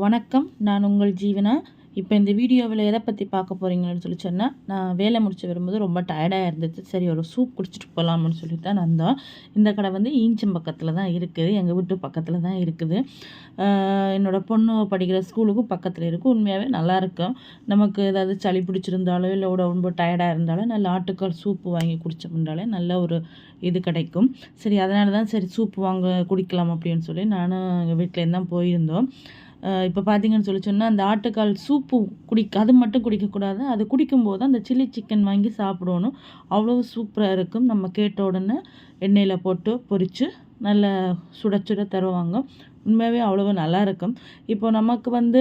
வணக்கம் நான் உங்கள் ஜீவனா? இப்போ இந்த வீடியோவில் எதை பற்றி பார்க்க போகிறீங்கன்னு சொல்லி சொன்னால் நான் வேலை முடிச்சு வரும்போது ரொம்ப டயர்டாக இருந்துச்சு சரி ஒரு சூப் குடிச்சிட்டு போகலாம்னு சொல்லி தான் வந்தோம். இந்த கடை வந்து ஈஞ்சம் பக்கத்தில் தான் இருக்குது. எங்கள் வீட்டு பக்கத்தில் தான் இருக்குது. என்னோடய பொண்ணு படிக்கிற ஸ்கூலுக்கும் பக்கத்தில் இருக்கும் உண்மையாகவே நல்லாயிருக்கும் நமக்கு ஏதாவது சளி பிடிச்சிருந்தாலோ இல்லை ரொம்ப டயர்டாக இருந்தாலும் நல்ல ஆட்டுக்கால் சூப்பு வாங்கி குடித்தோம்னாலே நல்ல ஒரு இது கிடைக்கும். சரி அதனால தான் சரி சூப்பு வாங்க குடிக்கலாம் அப்படின்னு சொல்லி நானும் எங்கள் வீட்டிலேருந்து தான் போயிருந்தோம். இப்போ பார்த்தீங்கன்னு சொல்லி சொன்னால் அந்த ஆட்டுக்கால் சூப்பு குடிக்க அது மட்டும் குடிக்கக்கூடாது. அது குடிக்கும்போது அந்த சில்லி சிக்கன் வாங்கி சாப்பிடணும். அவ்வளோ சூப்பராக இருக்கும். நம்ம கேட்ட உடனே எண்ணெயில் போட்டு பொரித்து நல்ல சுட சுட தருவாங்க. உண்மையாகவே அவ்வளோ நல்லா இருக்கும். இப்போ நமக்கு வந்து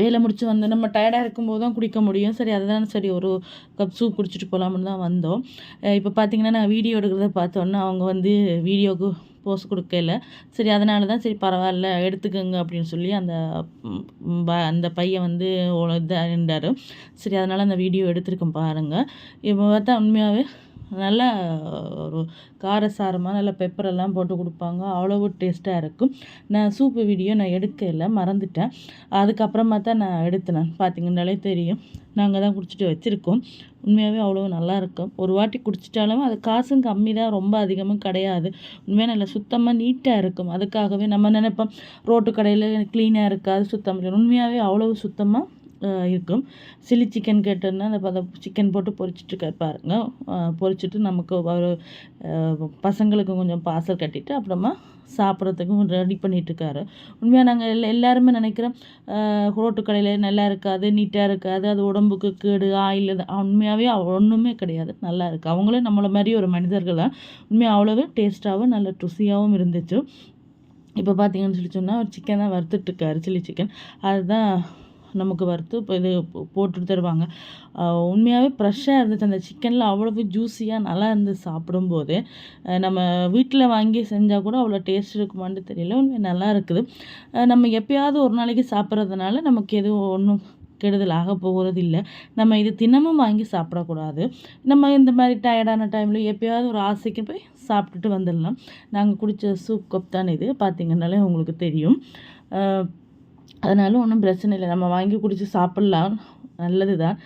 வேலை முடிச்சு வந்து நம்ம டயர்டாக இருக்கும்போது தான் குடிக்க முடியும். சரி அதுதான் சரி ஒரு கப் சூப் குடிச்சிட்டு போகலாம்னு தான் வந்தோம். இப்போ பார்த்தீங்கன்னா நான் வீடியோ எடுக்கிறத பார்த்தோன்னா அவங்க வந்து வீடியோவுக்கு போஸ் கொடுக்கல. சரி அதனால தான் சரி பரவாயில்ல எடுத்துக்கோங்க அப்படின்னு சொல்லி அந்த அந்த பையன் வந்து இருந்தார் சரி அதனால் அந்த வீடியோ எடுத்திருக்கேன் பாருங்கள் இப்போ பார்த்தா உண்மையாகவே நல்லா ஒரு காரசாரமாக நல்லா பெப்பரெல்லாம் போட்டு கொடுப்பாங்க. அவ்வளவு டேஸ்ட்டாக இருக்கும். நான் சூப்பு வீடியோ நான் எடுக்கல மறந்துட்டேன். அதுக்கப்புறமா தான் நான் எடுத்தேன். பார்த்தீங்கன்னாலே தெரியும். நாங்கள் தான் குடிச்சிட்டு வச்சுருக்கோம். உண்மையாகவே அவ்வளோ நல்லா இருக்கும். ஒரு வாட்டி குடிச்சிட்டாலும் அது காசும் கம்மி தான். ரொம்ப அதிகமும் கிடையாது. உண்மையாக நல்லா சுத்தமாக நீட்டாக இருக்கும். அதுக்காகவே நம்ம நினைப்போம் ரோட்டு கடையில் க்ளீனாக இருக்காது சுத்தம் உண்மையாகவே அவ்வளோ சுத்தமாக இருக்கும். சில்லி சிக்கன் கேட்டோன்னா அந்த பத சிக்கன் போட்டு பொரிச்சிட்டு பாருங்க. பொரிச்சிட்டு நமக்கு ஒரு பசங்களுக்கு கொஞ்சம் பார்சல் கட்டிட்டு அப்புறமா சாப்பிட்றதுக்கும் ரெடி பண்ணிகிட்ருக்காரு உண்மையாக நாங்கள் எல்லா எல்லாருமே நினைக்கிறோம் ரோட்டு கடையில் நல்லா இருக்காது நீட்டாக இருக்காது அது உடம்புக்கு கேடு ஆயில் உண்மையாகவே ஒன்றுமே கிடையாது. நல்லா இருக்குது அவங்களே நம்மளை மாதிரி ஒரு மனிதர்கள் தான். உண்மையாக அவ்வளோவே டேஸ்ட்டாகவும் நல்ல ருசியாகவும் இருந்துச்சு. இப்போ பார்த்தீங்கன்னு சொல்லி சொன்னால் ஒரு சிக்கன் தான் வறுத்துட்ருக்காரு சில்லி சிக்கன் அதுதான் நமக்கு வறுத்து இப்போ இது போட்டு தருவாங்க. உண்மையாகவே ஃப்ரெஷ்ஷாக இருந்துச்சு. அந்த சிக்கனில் அவ்வளவு ஜூஸியாக நல்லா இருந்து சாப்பிடும்போது நம்ம வீட்டில் வாங்கி செஞ்சால் கூட அவ்வளோ டேஸ்ட் இருக்குமான்னு தெரியல. உண்மையாக நல்லா இருக்குது. நம்ம எப்பயாவது ஒரு நாளைக்கு சாப்பிட்றதுனால நமக்கு எதுவும் ஒன்றும் கெடுதல் ஆக போகிறது இல்லை நம்ம இது தினமும் வாங்கி சாப்பிடக்கூடாது. நம்ம இந்த மாதிரி டயர்டான டைமில் எப்போயாவது ஒரு ஆசைக்கு போய் சாப்பிட்டுட்டு வந்துடலாம். நாங்கள் குடித்த சூப் கப் தான் இது? பார்த்திங்கனாலே உங்களுக்கு தெரியும். அதனால ஒன்றும் பிரச்சனை இல்லை. நம்ம வாங்கி குடித்து சாப்பிட்லாம். நல்லது தான்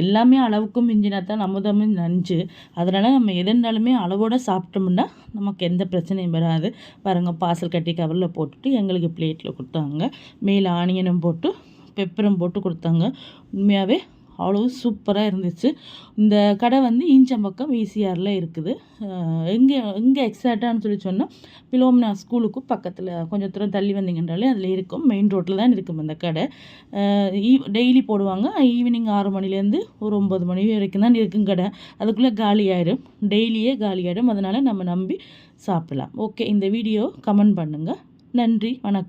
எல்லாமே அளவுக்கும் மிஞ்சினா தான் அமுதமும் நஞ்சு. அதனால் நம்ம எது இருந்தாலுமே அளவோடு சாப்பிட்டோம்னா நமக்கு எந்த பிரச்சனையும் வராது. பாருங்கள் பார்சல் கட்டி கவரில் போட்டுட்டு எங்களுக்கு பிளேட்டில் கொடுத்தாங்க. மேலே ஆனியனும் போட்டு பெப்பரும் போட்டு கொடுத்தாங்க. உண்மையாகவே அவ்வளோ சூப்பராக இருந்துச்சு. இந்த கடை வந்து ஈஞ்சம்பக்கம் ஈசிஆரில் இருக்குது. எங்கே எங்கே எக்ஸாக்டானு சொல்லி சொன்னால் பிலோமினா ஸ்கூலுக்கும் பக்கத்தில் கொஞ்சம் தூரம் தள்ளி வந்தீங்கன்றாலே அதில் இருக்கும். மெயின் ரோட்டில் தான் இருக்கும் அந்த கடை. ஈ டெய்லி போடுவாங்க. ஈவினிங் ஆறு மணிலேருந்து ஒரு ஒம்பது மணி வரைக்கும் தான் இருக்கும் கடை. அதுக்குள்ளே காலி ஆயிடும் டெய்லியே காலி ஆகிடும் அதனால் நம்ம நம்பி சாப்பிடலாம். ஓகே இந்த வீடியோ கமெண்ட் பண்ணுங்கள் நன்றி. வணக்கம்.